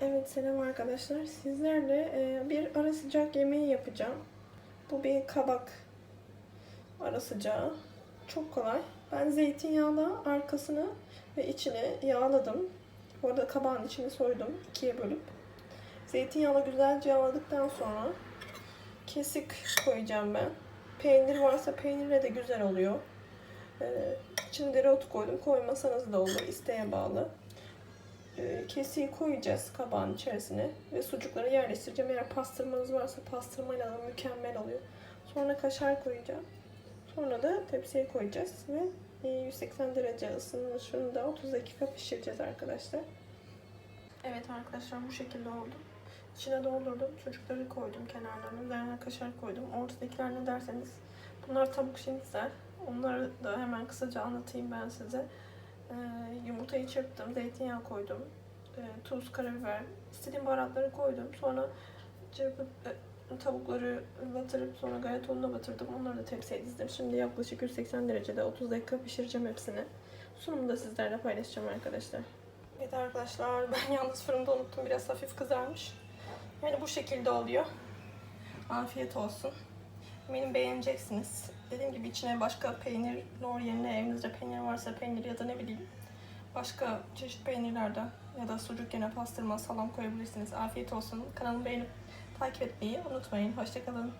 Evet selam arkadaşlar. Sizlerle e, bir ara sıcak yemeği yapacağım. Bu bir kabak ara sıcağı. Çok kolay. Ben zeytinyağla arkasını ve içini yağladım. Bu arada kabağın içini soydum ikiye bölüp. Zeytinyağla güzelce yağladıktan sonra kesik koyacağım ben. Peynir varsa peynirle de güzel oluyor. Ee, içine dereotu koydum. Koymasanız da olur. isteğe bağlı. Ee, kesiği koyacağız kabağın içerisine ve sucukları yerleştireceğim. Eğer pastırmanız varsa pastırmayla da mükemmel oluyor. Sonra kaşar koyacağım. Sonra da tepsiye koyacağız ve e, 180 derece ısınmış fırında 30 dakika pişireceğiz arkadaşlar. Evet arkadaşlar bu şekilde oldu. İçine doldurdum. Çocukları koydum kenarlarına. Üzerine kaşar koydum. Ortadakiler ne derseniz bunlar tavuk şinitzel. Onları da hemen kısaca anlatayım ben size. Ee, yumurtayı çırptım, zeytinyağı koydum, ee, tuz, karabiber, istediğim baharatları koydum. Sonra çırpıp e, tavukları batırıp sonra gayet batırdım. Onları da tepsiye dizdim. Şimdi yaklaşık 180 derecede 30 dakika pişireceğim hepsini. Sunumu da sizlerle paylaşacağım arkadaşlar. Evet arkadaşlar ben yalnız fırında unuttum. Biraz hafif kızarmış. Yani bu şekilde oluyor. Afiyet olsun. Eminim beğeneceksiniz. Dediğim gibi içine başka peynir, lor yerine evinizde peynir varsa peynir ya da ne bileyim başka çeşit peynirlerden ya da sucuk yerine pastırma, salam koyabilirsiniz. Afiyet olsun. Kanalımı beğenip takip etmeyi unutmayın. Hoşçakalın.